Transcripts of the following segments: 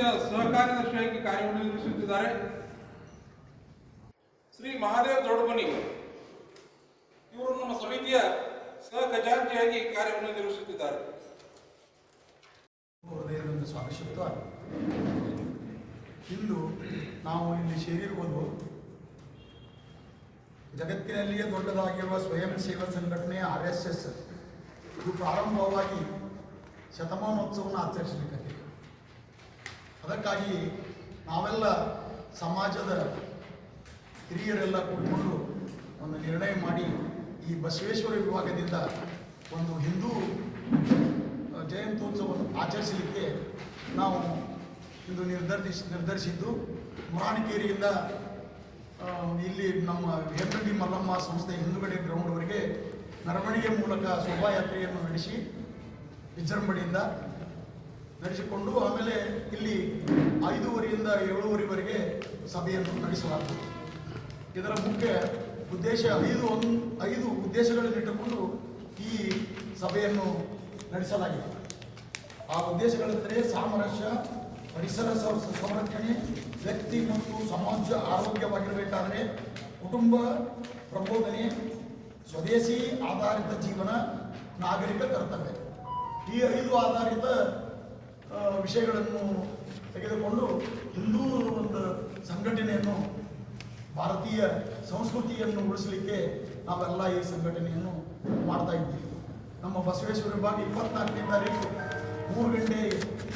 ಸಹಕಾರದ ಸಹಕಾರ್ಯದರ್ಶಿಯಾಗಿ ಕಾರ್ಯವನ್ನು ನಿರ್ವಹಿಸುತ್ತಿದ್ದಾರೆ. ಶ್ರೀ ಮಹಾದೇವ ದೊಡ್ಡಮನಿ ಇವರು ನಮ್ಮ ಸಮಿತಿಯ ಸಹ ಕಾರ್ಯವನ್ನು ನಿರ್ವಹಿಸುತ್ತಿದ್ದಾರೆ. ಇಂದು ನಾವು ಇಲ್ಲಿ ಸೇರಿರುವುದು ಜಗತ್ತಿನಲ್ಲಿಯೇ ದೊಡ್ಡದಾಗಿರುವ ಸ್ವಯಂ ಸೇವಾ ಸಂಘಟನೆ ಆರ್ ಎಸ್ ಎಸ್. ಇದು ಪ್ರಾರಂಭವಾಗಿ ಶತಮಾನೋತ್ಸವವನ್ನು ಆಚರಿಸಲಿಕ್ಕೆ ಅದಕ್ಕಾಗಿ ನಾವೆಲ್ಲ ಸಮಾಜದ ಹಿರಿಯರೆಲ್ಲ ಕೂತ್ಕೊಂಡು ಒಂದು ನಿರ್ಣಯ ಮಾಡಿ ಈ ಬಸವೇಶ್ವರ ವಿಭಾಗದಿಂದ ಒಂದು ಹಿಂದೂ ಜಯಂತೋತ್ಸವವನ್ನು ಆಚರಿಸಲಿಕ್ಕೆ ನಾವು ಇಂದು ನಿರ್ಧರಿಸಿ ನಿರ್ಧರಿಸಿದ್ದು ಮುರಾಣಿಕೇರಿಯಿಂದ ಇಲ್ಲಿ ನಮ್ಮ ಹೆಬ್ಬಂಡಿ ಮಲ್ಲಮ್ಮ ಸಂಸ್ಥೆ ಹಿಂದುಗಡೆ ಗ್ರೌಂಡ್ವರೆಗೆ ಮೆರವಣಿಗೆ ಮೂಲಕ ಶೋಭಾಯಾತ್ರೆಯನ್ನು ನಡೆಸಿ ವಿಜೃಂಭಣೆಯಿಂದ ನಡೆಸಿಕೊಂಡು ಆಮೇಲೆ ಇಲ್ಲಿ ಐದೂವರೆಯಿಂದ ಏಳೂವರೆವರೆಗೆ ಸಭೆಯನ್ನು ನಡೆಸಲಾಗುತ್ತದೆ ಇದರ ಮುಖ್ಯ ಉದ್ದೇಶ ಐದು ಒಂದು ಐದು ಉದ್ದೇಶಗಳನ್ನಿಟ್ಟುಕೊಂಡು ಈ ಸಭೆಯನ್ನು ನಡೆಸಲಾಗಿದೆ. ಆ ಉದ್ದೇಶಗಳೆಂದರೆ ಸಾಮರಸ್ಯ, ಪರಿಸರ ಸಂರಕ್ಷಣೆ, ವ್ಯಕ್ತಿ ಮತ್ತು ಸಮಾಜ ಆರೋಗ್ಯವಾಗಿರಬೇಕಾದರೆ ಕುಟುಂಬ, ಪ್ರಬೋಧನೆ, ಸ್ವದೇಶಿ ಆಧಾರಿತ ಜೀವನ, ನಾಗರಿಕ ಕರ್ತವ್ಯ. ಈ ಐದು ಆಧಾರಿತ ವಿಷಯಗಳನ್ನು ತೆಗೆದುಕೊಂಡು ಹಿಂದೂ ಒಂದು ಸಂಘಟನೆಯನ್ನು, ಭಾರತೀಯ ಸಂಸ್ಕೃತಿಯನ್ನು ಉಳಿಸಲಿಕ್ಕೆ ನಾವೆಲ್ಲ ಈ ಸಂಘಟನೆಯನ್ನು ಮಾಡ್ತಾ ಇದ್ದೀವಿ. ನಮ್ಮ ಬಸವೇಶ್ವರ ವಿಭಾಗ ಇಪ್ಪತ್ನಾಲ್ಕನೇ ತಾರೀಕು ಮೂರು ಗಂಟೆ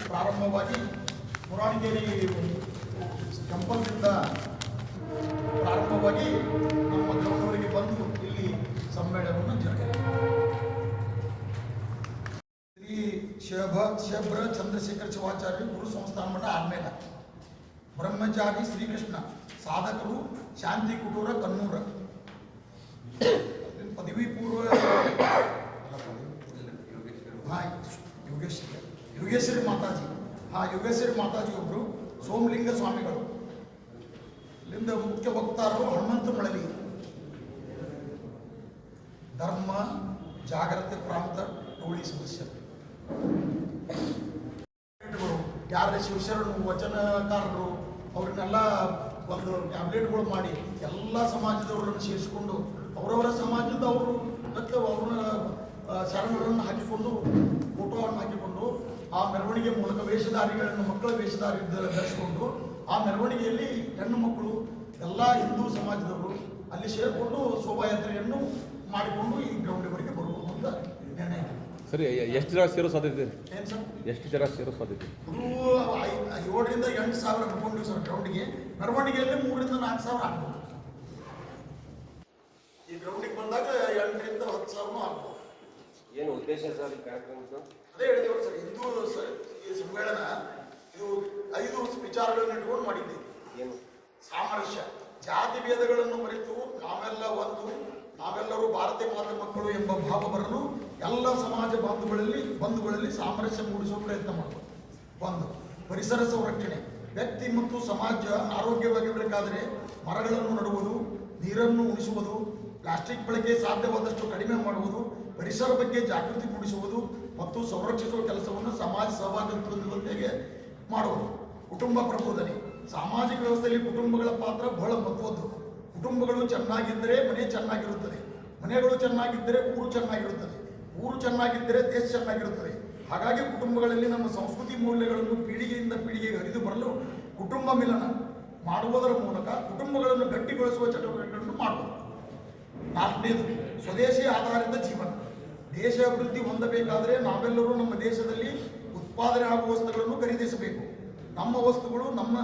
ಪ್ರಾರಂಭವಾಗಿ ಪುರಾಣಿಕೇರಿ ಟೆಂಪಲ್ನಿಂದ ಪ್ರಾರಂಭವಾಗಿ ನಮ್ಮ ಗ್ರೌಂಡ್ವರೆಗೆ ಬಂದು ಇಲ್ಲಿ ಸಮ್ಮೇಳನವನ್ನು ಜರುಗಿದೆ ಶ್ರೀ ಶಭ ಶಬ್ರ ಚಂದ್ರಶೇಖರ್ ಶಿವಾಚಾರ್ಯ ಗುರು ಸಂಸ್ಥಾನ ಮಠ ಆದ್ಮೇಲೆ. ಬ್ರಹ್ಮಚಾರಿ ಶ್ರೀಕೃಷ್ಣ, ಸಾಧಕರು ಶಾಂತಿ ಕುಟೂರ ಕನ್ನೂರ ಪದವಿ ಪೂರ್ವ ಹಾ, ಯೋಗೇಶ್ವರಿ. ಯೋಗೇಶ್ವರಿ ಮಾತಾಜಿ. ಹಾ, ಯೋಗೇಶ್ವರಿ ಮಾತಾಜಿ ಒಬ್ರು, ಸೋಮಲಿಂಗ ಸ್ವಾಮಿಗಳು. ಇಲ್ಲಿಂದ ಮುಖ್ಯ ವಕ್ತಾರರು ಹನುಮಂತ ಮಳಲಿ. ಧರ್ಮ, ಜಾಗ್ರತೆ, ಪ್ರಾಂತ ಟೋಳಿ ಸದಸ್ಯರು ಯಾರ ಶಿವಶರಣು, ವಚನಕಾರರು, ಅವ್ರನ್ನೆಲ್ಲ ಒಂದು ಟ್ಯಾಬ್ಲೆಟ್ಗಳು ಮಾಡಿ ಎಲ್ಲ ಸಮಾಜದವರನ್ನು ಸೇರಿಸಿಕೊಂಡು ಅವರವರ ಸಮಾಜದ ಅವರು ಮತ್ತು ಅವ್ರನ್ನ ಶರಣರನ್ನು ಹಾಕಿಕೊಂಡು, ಫೋಟೋವನ್ನು ಹಾಕಿಕೊಂಡು, ಆ ಮೆರವಣಿಗೆ ಮೂಲಕ ವೇಷಧಾರಿಗಳನ್ನು, ಮಕ್ಕಳ ವೇಷಧಾರಿ ಧರಿಸಿಕೊಂಡು, ಆ ಮೆರವಣಿಗೆಯಲ್ಲಿ ಹೆಣ್ಣು ಮಕ್ಕಳು, ಎಲ್ಲ ಹಿಂದೂ ಸಮಾಜದವರು ಅಲ್ಲಿ ಸೇರಿಕೊಂಡು ಶೋಭಾಯಾತ್ರೆಯನ್ನು ಮಾಡಿಕೊಂಡು ಈ ಗ್ರೌಂಡಿವರೆಗೆ ಬರುವುದು ಅಂತ ನಿರ್ಣಯ. ಸರಿ ಎಷ್ಟು ಜನ ಸೇರೋ ಸಾಧ್ಯತೆ ಇದೆ? ಏನ್ ಸರ್? ಎಷ್ಟು ಜನ ಸೇರೋ ಸಾಧ್ಯತೆ ಇದೆ? ಏಳರಿಂದ ಎಂಟು ಸಾವಿರ ಹಾಕೊಂಡಿವಿ ಸರ್ ಗ್ರೌಂಡಿಗೆ ಮೆರವಣಿಗೆಯಲ್ಲಿ ಮೂರರಿಂದ ನಾಲ್ಕು ಸಾವಿರ ಹಾಕ್ಬೋದು ಈ ಗ್ರೌಂಡಿಗೆ ಬಂದಾಗ ಎಂಟರಿಂದ ಹತ್ತು ಸಾವಿರನೂ ಹಾಕ್ಬೋದು ಏನು ಉದ್ದೇಶ ಸರ್ ಈ ಕಾರ್ಯಕ್ರಮದ್ದು ಅದೇ ಹೇಳಿದೇವ್ರು ಸರ್ ಹಿಂದೂ ಸ- ಈ ಸಮ್ಮೇಳನ ಇದು ಐದು ವಿಚಾರಗಳನ್ನು ಇಟ್ಕೊಂಡು ಮಾಡಿದ್ದೀವಿ. ಏನು? ಸಾಮರಸ್ಯ. ಜಾತಿ ಭೇದಗಳನ್ನು ಮರೆತು ನಾವೆಲ್ಲ ಒಂದು ನಾವೆಲ್ಲರೂ ಭಾರತೀಯ ಮಾತೃ ಮಕ್ಕಳು ಎಂಬ ಭಾವ ಬರಲು ಎಲ್ಲ ಸಮಾಜ ಬಾಂಧುಗಳಲ್ಲಿ, ಬಂಧುಗಳಲ್ಲಿ ಸಾಮರಸ್ಯ ಮೂಡಿಸುವ ಪ್ರಯತ್ನ ಮಾಡಬೇಕು ಒಂದು ಪರಿಸರ ಸಂರಕ್ಷಣೆ. ವ್ಯಕ್ತಿ ಮತ್ತು ಸಮಾಜ ಆರೋಗ್ಯವಾಗಿರಬೇಕಾದರೆ ಮರಗಳನ್ನು ನೆಡುವುದು, ನೀರನ್ನು ಉಳಿಸುವುದು ಪ್ಲಾಸ್ಟಿಕ್ ಬಳಕೆ ಸಾಧ್ಯವಾದಷ್ಟು ಕಡಿಮೆ ಮಾಡುವುದು, ಪರಿಸರ ಬಗ್ಗೆ ಜಾಗೃತಿ ಮೂಡಿಸುವುದು ಮತ್ತು ಸಂರಕ್ಷಿಸುವ ಕೆಲಸವನ್ನು ಸಮಾಜ ಸಹಭಾಗಿತ್ವದೊಂದಿಗೆ ಮಾಡುವುದು. ಕುಟುಂಬ ಪ್ರಬೋಧನೆ ಸಾಮಾಜಿಕ ವ್ಯವಸ್ಥೆಯಲ್ಲಿ ಕುಟುಂಬಗಳ ಪಾತ್ರ ಬಹಳ ಮಹತ್ವದ್ದು. ಕುಟುಂಬಗಳು ಚೆನ್ನಾಗಿದ್ದರೆ ಮನೆ ಚೆನ್ನಾಗಿರುತ್ತದೆ. ಮನೆಗಳು ಚೆನ್ನಾಗಿದ್ದರೆ ಊರು ಚೆನ್ನಾಗಿರುತ್ತದೆ. ಊರು ಚೆನ್ನಾಗಿದ್ದರೆ ದೇಶ ಚೆನ್ನಾಗಿರುತ್ತದೆ. ಹಾಗಾಗಿ ಕುಟುಂಬಗಳಲ್ಲಿ ನಮ್ಮ ಸಂಸ್ಕೃತಿ ಮೌಲ್ಯಗಳನ್ನು ಪೀಳಿಗೆಯಿಂದ ಪೀಳಿಗೆಗೆ ಹರಿದು ಬರಲು ಕುಟುಂಬ ಮಿಲನ ಮಾಡುವುದರ ಮೂಲಕ ಕುಟುಂಬಗಳನ್ನು ಗಟ್ಟಿಗೊಳಿಸುವ ಚಟುವಟಿಕೆಗಳನ್ನು ಮಾಡುವುದು. ನಾಲ್ಕನೇದು, ಸ್ವದೇಶಿ ಆಧಾರಿತ ಜೀವನ. ದೇಶ ಅಭಿವೃದ್ಧಿ ಹೊಂದಬೇಕಾದರೆ ನಾವೆಲ್ಲರೂ ನಮ್ಮ ದೇಶದಲ್ಲಿ ಉತ್ಪಾದನೆ ಆಗುವ ವಸ್ತುಗಳನ್ನು ಖರೀದಿಸಬೇಕು. ನಮ್ಮ ವಸ್ತುಗಳು ನಮ್ಮ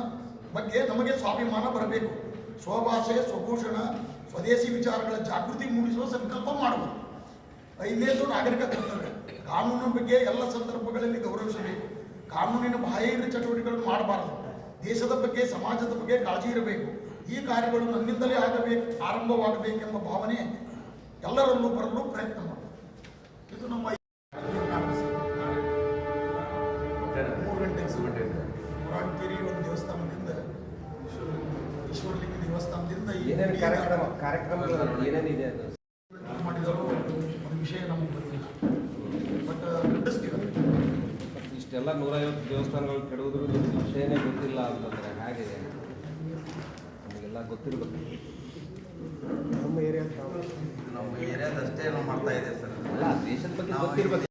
ಬಗ್ಗೆ ನಮಗೆ ಸ್ವಾಭಿಮಾನ ಬರಬೇಕು. ಸ್ವಭಾಷೆ, ಸ್ವಭೂಷಣ, ಸ್ವದೇಶಿ ವಿಚಾರಗಳ ಜಾಗೃತಿ ಮೂಡಿಸುವ ಸಂಕಲ್ಪ ಮಾಡುವುದು. ಐದನೇದು ನಾಗರಿಕ ಕರ್ತವ್ಯ. ಕಾನೂನಿನ ಬಗ್ಗೆ ಎಲ್ಲ ಸಂದರ್ಭಗಳಲ್ಲಿ ಗೌರವಿಸಬೇಕು. ಕಾನೂನಿನ ಬಾಹಿರ ಚಟುವಟಿಕೆಗಳನ್ನು ಮಾಡಬಾರದು. ದೇಶದ ಬಗ್ಗೆ, ಸಮಾಜದ ಬಗ್ಗೆ ಕಾಳಜಿ ಇರಬೇಕು. ಈ ಕಾರ್ಯಗಳು ನನ್ನಿಂದಲೇ ಆಗಬೇಕು, ಆರಂಭವಾಗಬೇಕೆಂಬ ಭಾವನೆ ಎಲ್ಲರಲ್ಲೂ ಬರಲು ಪ್ರಯತ್ನ ಮಾಡಬೇಕು ಇದು ನಮ್ಮ ಕಾರ್ಯಕ್ರಮ ಕಾರ್ಯಕ್ರಮಗಳು ಏನೇನಿದೆ ಅದು? ಮಾಡಿದರು ಒಂದು ವಿಷಯ ನಮಗೆ ಗೊತ್ತಿಲ್ಲ. ಬಟ್ ಖಂಡಿಸ್ತೀವಿ. ಇಷ್ಟೆಲ್ಲ ನೂರೈವತ್ತು ದೇವಸ್ಥಾನಗಳು ಕೆಡುವುದ್ರ ವಿಷಯನೇ ಗೊತ್ತಿಲ್ಲ ಅಂತಂದ್ರೆ ಹೇಗಿದೆ ನಮಗೆಲ್ಲ ಗೊತ್ತಿರಬೇಕು. ನಮ್ಮ ಏರಿಯಾದಷ್ಟೇ ನಾವು ಮಾಡ್ತಾ ಇದೆ ಸರ್. ಅಲ್ಲ ದೇಶದ ಬಗ್ಗೆ ನಾವು ಗೊತ್ತಿರ್ಬೇಕು.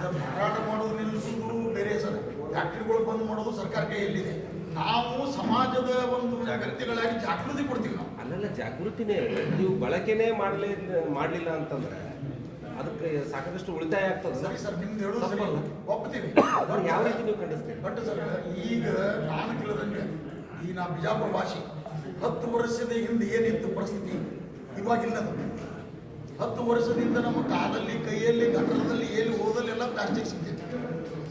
ಸರ್ ಮಾರಾಟ ಮಾಡೋದು ನಿಲ್ಲಿಸೋದು ಬೇರೆ ಸರ್. ಫ್ಯಾಕ್ಟ್ರಿಗಳು ಬಂದ್ ಮಾಡೋದು ಸರ್ಕಾರ ಕೈಯಲ್ಲಿದೆ ನಾವು ಸಮಾಜದ ಒಂದು ಜಾಗೃತಿಗಳಾಗಿ ಜಾಗೃತಿ ಕೊಡ್ತೀವಿ ನಾವು. ಅಲ್ಲೆಲ್ಲ ಜಾಗೃತಿನೇ ನೀವು ಬಳಕೆನೇ ಮಾಡಲೇ ಮಾಡಲಿಲ್ಲ ಅಂತಂದ್ರೆ ಅದಕ್ಕೆ ಸಾಕಷ್ಟು ಉಳಿತಾಯ ಆಗ್ತದೆ ಸರಿ ಸರ್ ನಿಮ್ದು ಹೇಳೋದು ಸರಿ. ಒಪ್ತೀವಿ. ಯಾವ ರೀತಿ ನೀವು ಖಂಡಿಸ್ತೀವಿ ಬಟ್ ಸರ್ ಈಗ ನಾನು ಕೇಳಿದಂಗೆ ಈ ನಾ ಬಿಜಾಪುರ ಭಾಷೆ ಹತ್ತು ವರ್ಷದ ಹಿಂದೆ ಏನಿತ್ತು ಪರಿಸ್ಥಿತಿ? ಇವಾಗಿಲ್ಲ. ಹತ್ತು ವರ್ಷದಿಂದ ನಮ್ಮ ಕಾಲಲ್ಲಿ ಕೈಯಲ್ಲಿ ಗಟ್ಟರದಲ್ಲಿ ಏನು ಓದಲ್ಲೆಲ್ಲ ಪ್ಲಾಸ್ಟಿಕ್ ಸಿಗ್ತಿತ್ತು.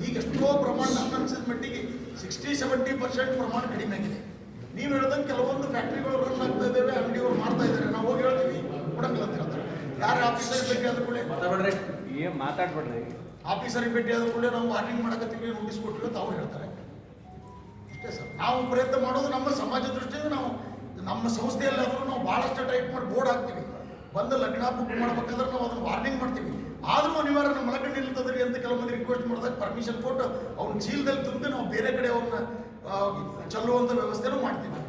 ಈಗ ಎಷ್ಟೋ ಪ್ರಮಾಣ ಅನ್ಸಿದ ಮಟ್ಟಿಗೆ ಸಿಕ್ಸ್ಟಿ ಸೆವೆಂಟಿ ಪರ್ಸೆಂಟ್ ಪ್ರಮಾಣ ಕಡಿಮೆ ಆಗಿದೆ. ನೀವು ಹೇಳ್ದಂಗೆ ಕೆಲವೊಂದು ಫ್ಯಾಕ್ಟ್ರಿಗಳು ರನ್ ಆಗ್ತಾ ಇದ್ದಾವೆ ಅಂಗಡಿಗಳು ಮಾಡ್ತಾ ಇದ್ದಾರೆ ನಾವು ಹೋಗಿ ಹೇಳ್ತೀವಿ ಕೊಡಂಗಿಲ್ಲ ಅಂತ ಹೇಳ್ತಾರೆ. ಯಾರು ಆಫೀಸರ್ ಭೇಟಿ ಆದ ಕೂಡಲೇ? ಏನು ಮಾತಾಡ್ಬೇಡ್ರಿ. ಆಫೀಸರಿಗೆ ಭೇಟಿ ಆದ ಕೂಡಲೇ ನಾವು ವಾರ್ನಿಂಗ್ ಮಾಡಕತ್ತೀವಿ ನೋಟಿಸ್ ಕೊಟ್ಟಿವಿ ಅಂತ ಅವ್ರು ಹೇಳ್ತಾರೆ. ಅಷ್ಟೇ ಸರ್ ನಾವು ಪ್ರಯತ್ನ ಮಾಡೋದು ನಮ್ಮ ಸಮಾಜ ದೃಷ್ಟಿಯಿಂದ ನಾವು ನಮ್ಮ ಸಂಸ್ಥೆಯಲ್ಲಾದರೂ ನಾವು ಭಾಳಷ್ಟು ಟೈಪ್ ಮಾಡಿ ಬೋರ್ಡ್ ಹಾಕ್ತೀವಿ. ಬಂದು ಲಗ್ನ ಬುಕ್ ಮಾಡ್ಬೇಕಾದ್ರೆ ನಾವು ಅದನ್ನು ವಾರ್ನಿಂಗ್ ಮಾಡ್ತೀವಿ ಆದ್ರೂ ಅನಿವಾರ್ಯ ನಮ್ಮ ಲಗ್ನ ನಿಲ್ತದ್ರಿ ಅಂತ ಕೆಲವು ಮಂದಿ ರಿಕ್ವೆಸ್ಟ್ ಮಾಡಿದಾಗ ಪರ್ಮಿಷನ್ ಕೊಟ್ಟು ಅವ್ನ ಚೀಲದಲ್ಲಿ ತುಂಬಿ ನಾವು ಬೇರೆ ಕಡೆ ಅವ್ರನ್ನ ಚೆಲ್ಲುವಂಥ ವ್ಯವಸ್ಥೆನೂ ಮಾಡ್ತೀವಿ.